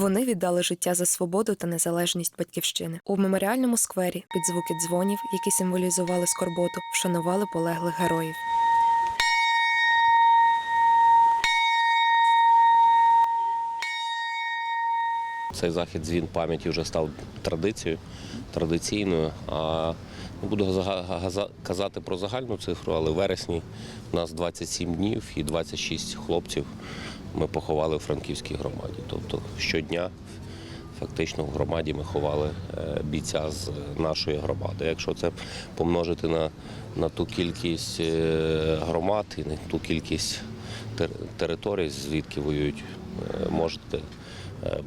Вони віддали життя за свободу та незалежність батьківщини. У меморіальному сквері під звуки дзвонів, які символізували скорботу, вшанували полеглих героїв. Цей захід дзвін пам'яті вже став традицією, традиційною. А не буду казати про загальну цифру, але в вересні у нас 27 днів і 26 хлопців ми поховали в Франківській громаді. Тобто щодня фактично в громаді ми ховали е, бійця з нашої громади. Якщо це помножити на, на ту кількість е, громад і на ту кількість тер- територій, звідки воюють, е, можете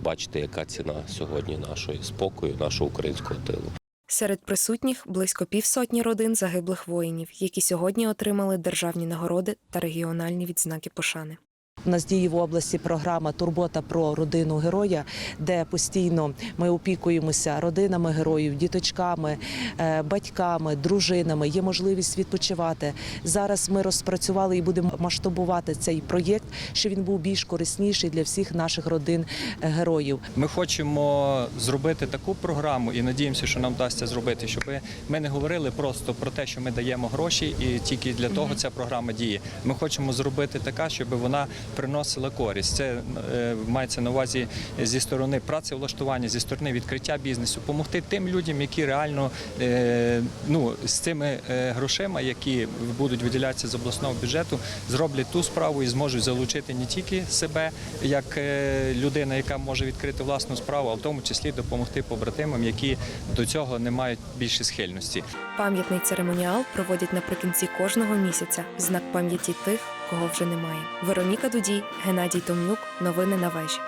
бачити, яка ціна сьогодні нашої спокою, нашого українського тилу. Серед присутніх близько півсотні родин загиблих воїнів, які сьогодні отримали державні нагороди та регіональні відзнаки пошани. У нас діє в області програма Турбота про родину героя, де постійно ми опікуємося родинами героїв, діточками, е, батьками, дружинами. Є можливість відпочивати. Зараз ми розпрацювали і будемо масштабувати цей проєкт, щоб він був більш корисніший для всіх наших родин е, героїв. Ми хочемо зробити таку програму і надіємося, що нам вдасться зробити, щоб ми не говорили просто про те, що ми даємо гроші, і тільки для того ця програма діє. Ми хочемо зробити така, щоб вона приносила користь. Це е, мається на увазі зі сторони працевлаштування, зі сторони відкриття бізнесу, допомогти тим людям, які реально е, ну, з цими е, грошима, які будуть виділятися з обласного бюджету, зроблять ту справу і зможуть залучити не тільки себе як людина, яка може відкрити власну справу, а в тому числі допомогти побратимам, які до цього не мають більше схильності. Пам'ятний церемоніал проводять наприкінці кожного місяця в знак пам'яті тих, кого вже немає. Вероніка Дудій, Геннадій Томнюк. Новини на вежі.